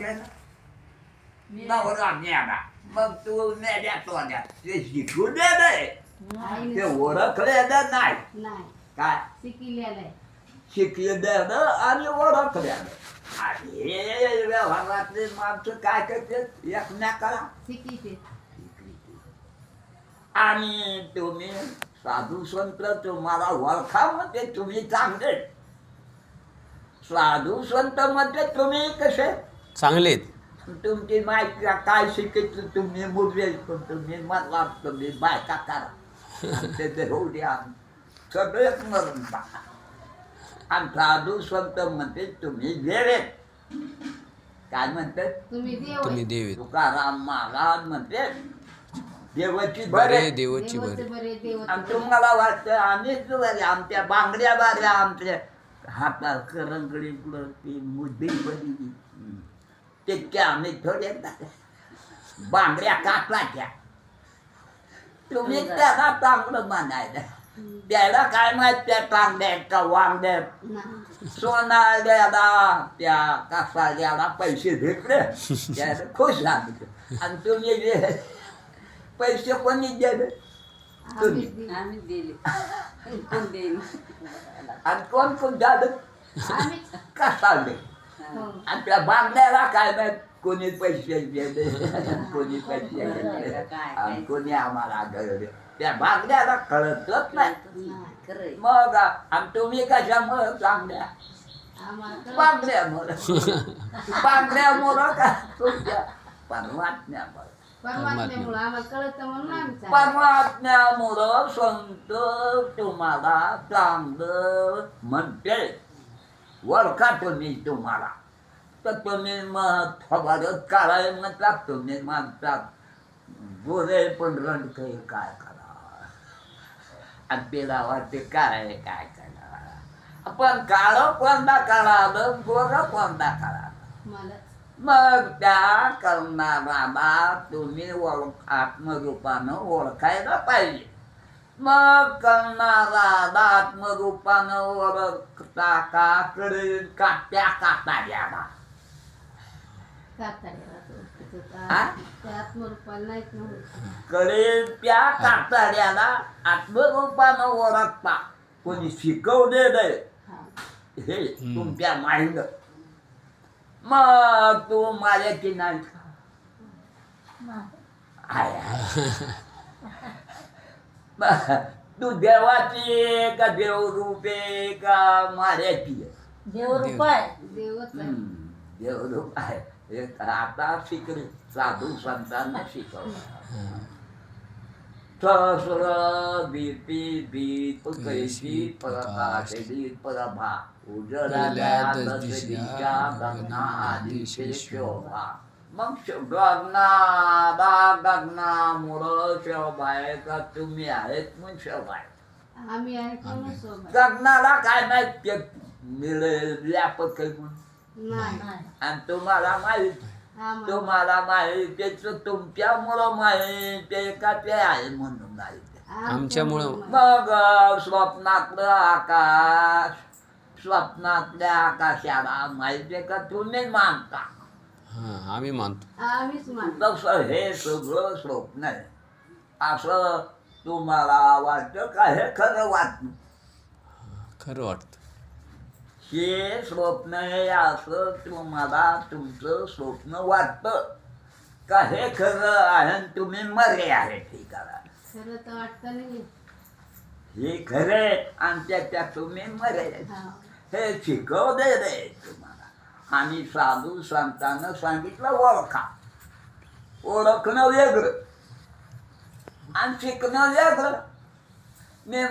केलं नवरा न्याला मग तू मेल्या तोंड्यात ते शिकू दे नाही आईने ते ओळखलेलं नाही नाही काय शिकलेलं शिकलेलं आणि ओळखलेलं आणि हे व्यवहारातले माणसं काय करते एकमेकाला शिकीचे आणि तुम्ही साधू संत तुम्हाला ओळखा म्हणजे तुम्ही चांगले साधू संत म्हणजे तुम्ही कसे चांगलेत तुमची माहिती काय शिकायचं तुम्ही मुद्रे तुम्ही मला तुम्ही बायका करा. ते ते होऊ द्या सगळेच मरून टाका आणि साधू संत म्हणते तुम्ही देवेत काय म्हणतात तुम्ही देव तुम्ही आहे. देवीत तुकाराम महाराज म्हणते देवाची बरे बरे देवची देवाचे बरे देव आणि तुम्हाला वाटतं आम्हीच बरे आमच्या बांगड्या बाऱ्या आमच्या हातात करंगडी ती मुद्दी बरी तितक्या आम्ही थोडे बांगड्या कापाच्या तुम्ही त्याला चांगलं म्हणायला त्याला काय माहीत त्या चांगल्या का वांगड्या नाही. सोनाल्याला त्या कासाल्याला पैसे भेटले त्याला खुश झाले आणि तुम्ही जे पैसे कोणी दिले आम्ही दिले. आम्ही दिले कोण आणि कोण कोण झालं आम्हीच त्या बांगड्याला काय माहीत कोणी पैसे दिले कोणी पैसे घेतले आणि कोणी आम्हाला गळले त्या बांगड्याला कळतच नाही. नाही. मग आणि तुम्ही कशामुळं चांगल्या आम्हाला कळत- बांगड्यामुळं. बांगड्यामुळं का तुमच्या परमात्म्यामुळं. परमात्म्यामुळं संत तुम्हाला चांगलं म्हणते वरखा तुम्ही तुम्हाला. तर तुम्ही मग थोबाडत काढाय म्हणतात तुम्ही म्हणतात गोरे पण काही काय करा? आणि पेला वाटते काय काय करा? पण काळ कोणता काढालं? गोरं कोणता काढालं? मग त्या करणाराला तुम्ही ओळख आत्मरूपानं ओळखायला पाहिजे. मग करणाराला आत्मरूपानं ओळखता का कडे काट्या त्या आत्मरूपाला नाहीत कडे त्या काटाड्याला आत्मरूपानं ओळखता कोणी शिकवले नाही हे तुमच्या माइंड मग तू माझ्या की नाही तू देवाची आहे का आहे का माऱ्याची आहे? देवरूप आहे. देवच आहे. हम्म, देवरूप आहे. हे आता शिकले. साधू संतांना शिकवलं. सहस्र दीपी दीप कैसी प्रकाश दीप प्रभा. उजळल्या दश दिशा गगना आदिशे शोभा. मग श- गगनाला गगनामुळं शोभा आहे का तुम्ही आहेत म्हणून शोभा आहे आम्ही आहे म्हणून सोबत? गगनाला काय माहीत? ते मिळेल व्यापक आहे म्हणून. नाही. आणि तुम्हाला माहीत? आम्हाला तुम्हाला माहीत त्याच तुमच्यामुळं माहीत आहे का ते आहे म्हणून माहीत आमच्यामुळं. मग अ, स्वप्नातलं आकाश स्वप्नातल्या आकाशाला माहिती आहे का तुम्ही मानता? हा आम्ही मानतो. आम्हीच मानतो. तसं हे सगळं स्वप्न आहे असं तुम्हाला वाटतं का? हे खरं वाटतं. खरं वाटतं. हे स्वप्न आहे असं तुम्हाला तुमचं स्वप्न वाटतं. का हे खरं आहे आणि तुम्ही मरे आहे हे करा. खरं तर वाटतं नाही. हे खरे आणि त्याच्या तुम्ही मरे. आहे. हा. हे शिकवले रे तुम्हाला. आणि साधू संतांना सांगितलं ओळखा. ओळखणं वेगळं. आणि शिकणं वेगळं.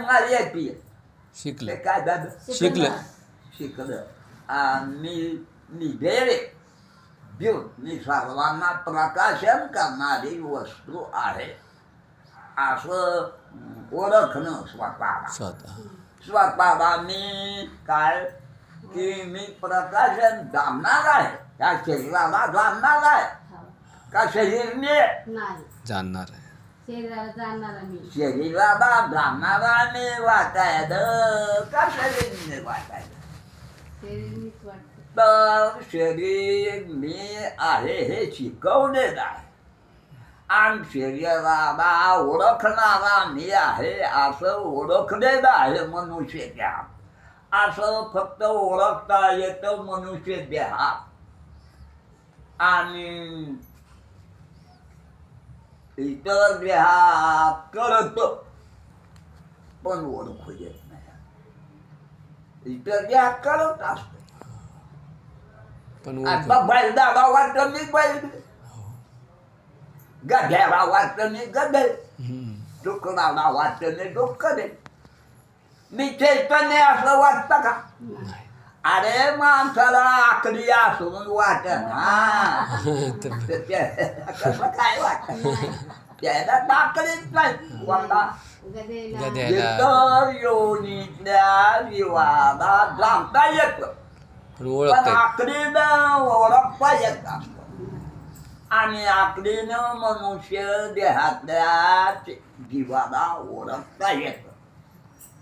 माझी येते शिकलं. काय झालं शिकलं. शिकलं. आणि मी भेळे देऊन मी सर्वांना प्रकाशन करणारी वस्तू आहे. असं ओळखणं स्वतःला. स्वतः. स्वतःला मी काय की मी प्रकाशन जाणणार आहे. त्या शरीराला जाणणार आहे. हा. का शरीरने नाही. जाणणार आहे. शरीराला जाणणार आम्ही शरीराला जाणणाराने वाटायचं का शरीरने वाटायचं शरीर मीच वाटतं तर शरीर मी आहे हे शिकवलेलं आहे. आणि शरीराला ओळखणारा मी आहे असं ओळखलेलं आहे मनुष्य देहात असं फक्त ओळखता येतं मनुष्य देहात. आणि इतर देहात कळत पण ओळखू येत नाही. इतर देहात कळत असत. ओळख बैलदारा वाटतं मी बैल गध्याला वाटतं मी गधे. डुकराला वाटतं मी डुक्करे मी चैतन्य असं वाटतं का अरे माणसाला आकडी असून वाट ना. कसं काय वाटत त्याला नाही. वाटा इतर योनीतल्या जीवाला जाणता येतं. पण पण ओळखता आकडीनं ओळखता येत. आणि आकडीनं मनुष्य देहातल्या जीवाला ओळखता येत.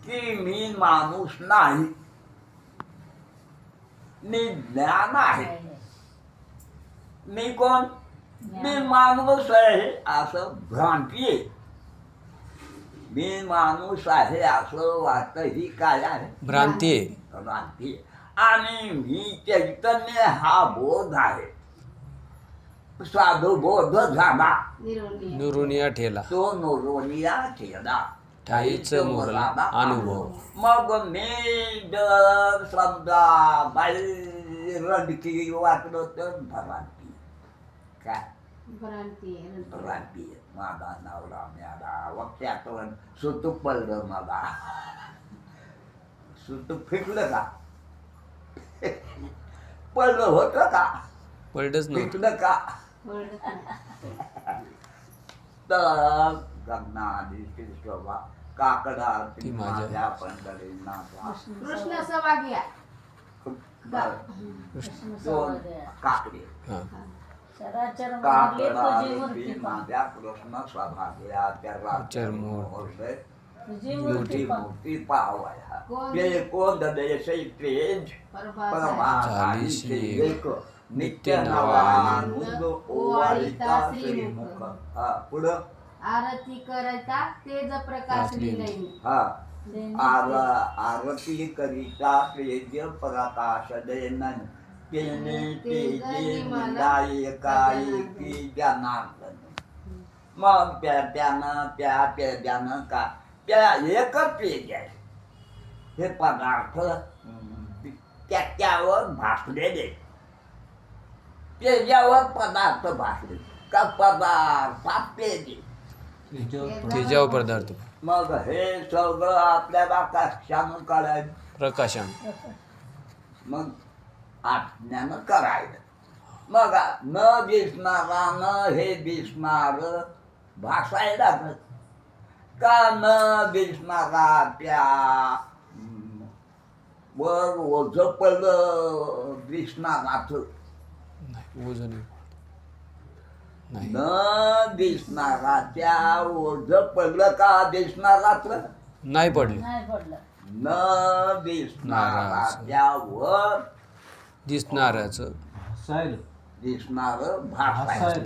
की मी माणूस नाही. मी ज्ञान आहे. मी कोण? मी माणूस आहे असं भ्रांती आहे मी माणूस आहे असं वाटतं ही काय आहे? भ्रांती आहे भ्रांती आहे. आणि मी चैतन्य हा बोध आहे. साधू बोध झाला. निरोनी नुरुनिया ठेला. तो नोरोनिया ठेला. ठाईच मोरला अनुभव. मग मी समजा बाई रडकी वाटलं तर भ्रांती. काय भ्रांती माझा नवरा मिळाला वक्त्यातून सुतूक पडलं मला. सुतूक फिकलं का? पडलं होतं का? पडलंच नव्हतं. फिकलं का? नाही. तर गगनादी शिरशोभा काकडा ती माझ्या- पंढरींना कृष्ण सवाग्या दोन काकडे. हां. चराचर मारले काकडा तुझी मूर्ती पा माझ्या कृष्ण स्वभाग्या त्याला चर्मोर. तुझी मूर्ती मूर्ती पा मूर्ती पाहावया. कोण? ते कोण देशै तेज एक नित्य नवानुग ओवाळीता श्रीमुख. हा पुढं आरती करता तेज प्रकाश लिहिलंय हा. आर आरती करिता तेज प्रकाश तेने तेजे जनार्दन. मग त्या त्यानं त्या पेद्यानं का त्या एकच पेज आहे. हे पदार्थ त्याच्यावर भासलेले. पेजावर पदार्थ भासले. का पदार्थात पेजे तेजाव पदार्थ. मग हे सगळं आपल्याला कशानं करायचं प्रकाशन. मग आज्ञानं करायचं. मग न दिसणारा न हे दिसणार भासायला का न दिसणारा त्या वर दिसणाराच वजन आहे. नाही. न दिसणारा त्या ओझपलं का नाही पडले. नाही पडलं. न दिसणारा. त्यावर दिसणाऱ्याच. दिसणार भासायचं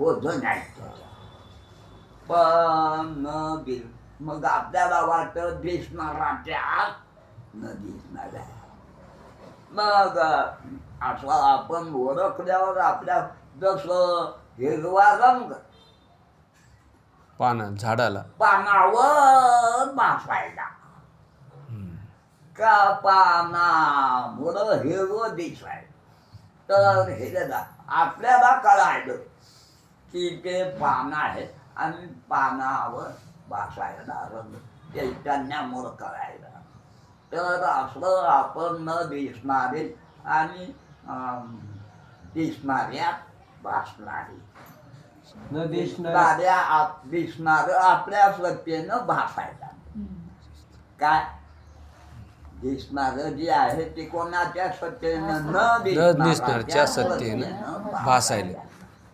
ओझं नाही. पण न दिस मग आपल्याला वाटत दिसणारा न दिसणाऱ्या. मग असं आपण ओळखल्यावर आपल्या जसं हिरवा रंग. पाना झाडाला. पानावर हम्म. का पानामुळं हिरवं दिसाय. तर हे आपल्याला कळायलं की ते पान आहे आणि पानावर भासायला रंग. चैतन्यामुळं कळायला. तर असं आपण न दिसणारे आणि अं, दिसणाऱ्यात भासणारी. न दिसणार. दिसणाऱ्या आप- दिसणार आपल्या सत्तेनं भासायला. काय? दिसणार जे आहे ते कोणाच्या सत्तेनं न दिसणारच्या सत्तेनं भासायले.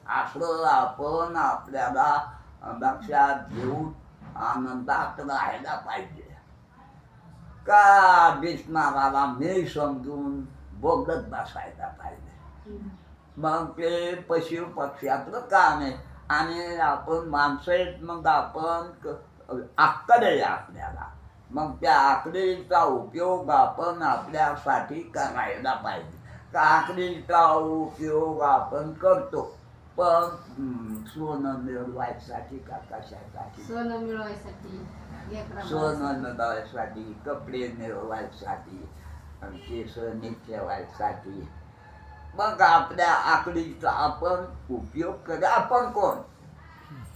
असं आपण आपल्याला लक्षात घेऊन आनंदात राहायला पाहिजे. का दिसणाराला मी समजून बोलत बसायला पाहिजे? मग ते पशु पक्ष्यातलं काम आहे. आणि आपण माणसं आहेत मग आपण आहे आपल्याला. मग त्या आकडेचा उपयोग आपण आपल्यासाठी करायला पाहिजे. का आकडेचा उपयोग आपण करतो. पण सोनं मिळवायसाठी का कशासाठी? सोनं मिळवायसाठी. सोनं मिळवायसाठी कपडे मिळवायसाठी आणि केस नीट ठेवायसाठी. मग आपल्या आकडीचा आपण उपयोग कर. आपण कोण?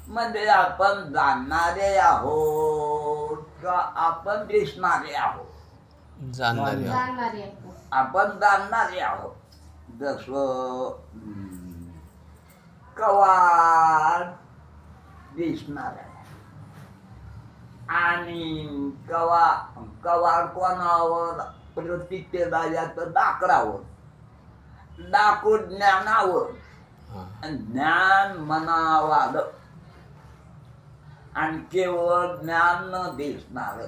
म्हणजे आपण जाणणारे आहोत का आपण दिसणारे आहोत. जाणणारी. आपण जाणणारे आहोत. जसं हं, कवाड दिसणार. आहे आणि कवा कवाड कोणावर? प्रतिष्ठेला याचं लाकूड ज्ञानावर. आणि ज्ञान मनावाद आणि केवळ ज्ञान न दिसणार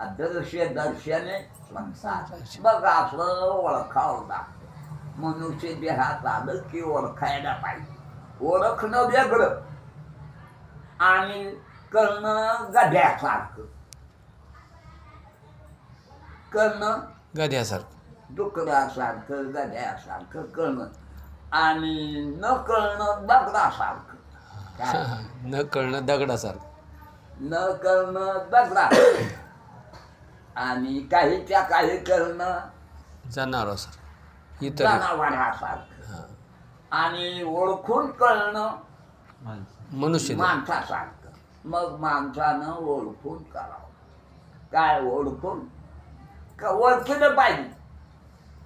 अदृश्य दर्शने बघ असं ओळखावं लागतं. मनुष्य देहात आलं की ओळखायला पाहिजे. ओळखणं वेगळं आणि करणं गड्यासारखं करणं गध्यासारखं डुकरासारखं गड्यासारखं कळणं. आणि न कळणं दगडासारखं. काय? न कळणं दगडासारखं. न कळणं दगडा आणि काहीच्या काही करणं जनावरासारखं. इतर जनावरासारखं. आणि ओळखून कळणं मनुष्य माणसासारखं. मग माणसानं ओळखून करावं. काय ओळखून? का ओळखलं पाहिजे?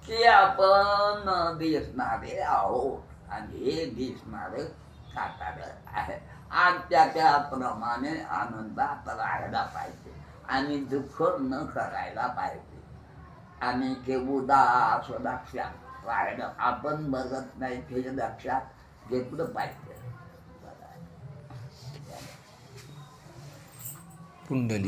की आपण दिसणारे आहोत आणि हे दिसणारे साकार आहे. आणि त्या त्याप्रमाणे आनंदात राहायला पाहिजे आणि दुःख न करायला पाहिजे. आणि ते उदास लक्षात राहिलं आपण बघत नाही ते लक्षात घेतलं पाहिजे. पुंडली